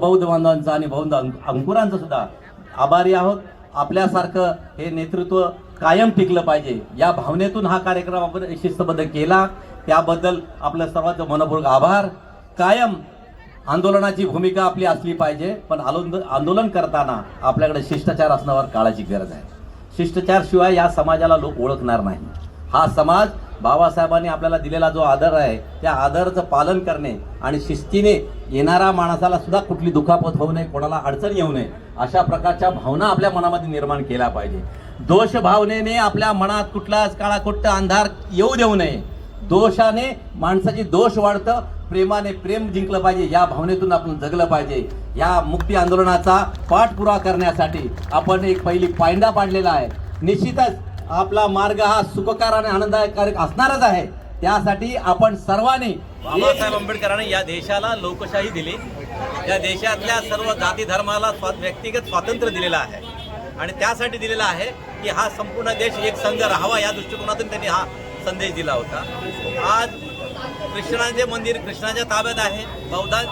बौद्ध बांधवांचा आणि बौद्ध अंक- सुद्धा आभारी आहोत. आपल्यासारखं हे नेतृत्व कायम टिकलं पाहिजे. या भावनेतून हा कार्यक्रम आपण शिस्तबद्ध केला. त्याबद्दल आपलं सर्वांचं मनपूर्वक आभार. कायम आंदोलनाची भूमिका आपली असली पाहिजे पण आंदोलन करताना आपल्याकडे शिष्टाचार असण्यावर काळाची गरज आहे. शिष्टाचार शिवाय या समाजाला लोक ओळखणार नाही. हा समाज बाबासाहेबांनी आपल्याला दिलेला जो आदर आहे त्या आदराचं पालन करणे आणि शिस्तीने येणाऱ्या माणसाला सुद्धा कुठली दुखापत होऊ नये कोणाला अडचण येऊ नये अशा प्रकारच्या भावना आपल्या मनामध्ये निर्माण केल्या पाहिजे. दोष भावनेने आपल्या मनात कुठलाच काळाकुट्ट अंधार येऊ देऊ नये. दोषाने माणसाची दोष वाढतं प्रेमाने प्रेम जिंकलं पाहिजे या भावनेतून आपण जगलं पाहिजे. या मुक्ती आंदोलनाचा पाठपुरावा करण्यासाठी आपण एक पहिली पायंडा पाडलेला आहे. निश्चितच आपला मार्ग हा सुखकार आणि आनंददायक असणारच आहे. त्यासाठी आपण सर्वांनी बाबासाहेब आंबेडकरांनी या देशाला लोकशाही दिली. या देशातल्या सर्व जाती धर्माला स्वा व्यक्तिगत स्वातंत्र्य दिलेलं आहे. आणि त्यासाठी दिलेलं आहे की हा संपूर्ण देश एक संघ राहावा या दृष्टिकोनातून त्यांनी हा संदेश दिला होता. आज कृष्णाचे मंदिर कृष्णाच्या ताब्यात आहे. बहुधा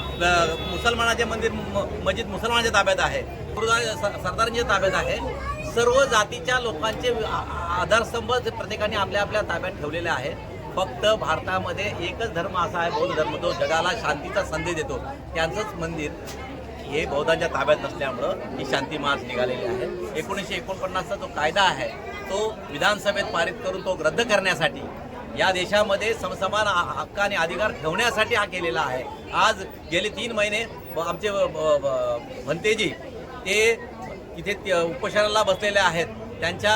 मुसलमानाचे मंदिर म- मस्जिद मुसलमानाच्या ताब्यात आहे. सरदारांच्या ताब्यात आहे. सर्व जातीच्या लोकांचे आ- आधारस्तंभ प्रत्येकाने आपल्या आपल्या ताब्यात ठेवलेले आहेत. फक्त भारतामध्ये एकच धर्म असा आहे बौद्ध धर्म. जो जगाला शांतीचा संदेश देतो. त्यांचंच मंदिर हे बौद्धांच्या ताब्यात नसल्यामुळं ही शांती मार्च निघालेली आहे. एकोणीसशे एकोणपन्नासचा जो कायदा आहे तो विधानसभेत पारित करून तो रद्द करण्यासाठी या देशामध्ये समसमान हक्क आणि अधिकार ठेवण्यासाठी हा केलेला आहे. आज गेले तीन महिने आमचे ब- ब- भंतेजी ते इथे ते उपोषणाला बसलेले आहेत. त्यांच्या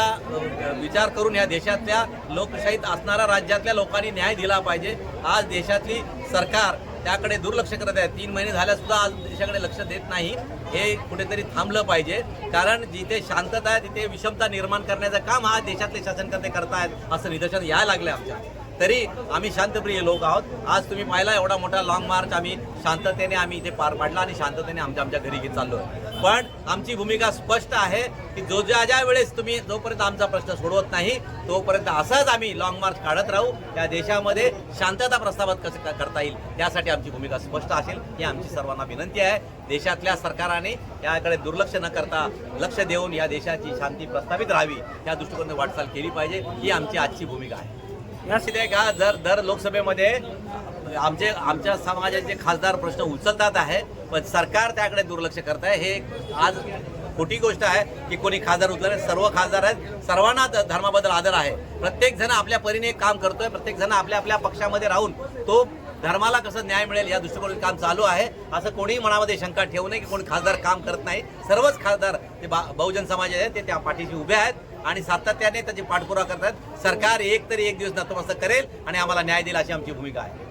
विचार करून या देशातल्या लोकशाहीत असणाऱ्या राज्यातल्या लोकांनी न्याय दिला पाहिजे. आज देशातली सरकार त्याकडे दुर्लक्ष करत आहे. तीन महिने झाल्यासुद्धा आज देशाकडे लक्ष देत नाही. हे कुठेतरी थांबलं पाहिजे. कारण जिथे शांतता आहे तिथे विषमता निर्माण करण्याचं काम हा देशातले शासनकर्ते करतायत असं निदर्शन यायला लागलं आमच्या. तरी आम्ही शांतप्रिय लोक आहोत. आज तुम्ही पाहिला एवढा मोठा लॉंग मार्च आम्ही शांततेने आम्ही इथे पार पाडला आणि शांततेने आमच्या आमच्या घरी घेत चाललो पण आमची भूमिका स्पष्ट आहे की जो ज्या ज्या वेळेस तुम्ही जोपर्यंत आमचा प्रश्न सोडवत नाही तोपर्यंत असंच आम्ही लॉंग मार्च काढत राहू. या देशामध्ये शांतता प्रस्तावात कसं करता येईल त्यासाठी आमची भूमिका स्पष्ट असेल. ही आमची सर्वांना विनंती आहे. देशातल्या सरकाराने याकडे दुर्लक्ष न करता लक्ष देऊन या देशाची शांती प्रस्थापित राहावी या दृष्टिकोनाने वाटचाल केली पाहिजे. ही आमची आजची भूमिका आहे. आहे का जर दर लोकसभेमध्ये आमचे आमच्या समाजाचे खासदार प्रश्न उचलतात आहे पण सरकार त्याकडे दुर्लक्ष करत आहे. हे आज खोटी गोष्ट आहे की कोणी खासदार उचलले. सर्व खासदार आहेत. सर्वांना धर्माबद्दल आदर आहे. प्रत्येक जण आपल्या परीने काम करतोय. प्रत्येक जण आपल्या आपल्या पक्षामध्ये राहून तो धर्माला कसं न्याय मिळेल या दृष्टिकोनातून काम चालू आहे. असं कोणीही मनामध्ये शंका ठेवू नये की कोणी खासदार काम करत नाही. सर्वच खासदार ते बा- बहुजन समाज आहेत ते त्या पाठीशी उभे आहेत. आणि सातत्याने त्याची पाठपुरा करतात. सरकार एक तरी एक दिवस नतमस्तक करेल आणि आम्हाला न्याय देईल अशी आमची भूमिका आहे.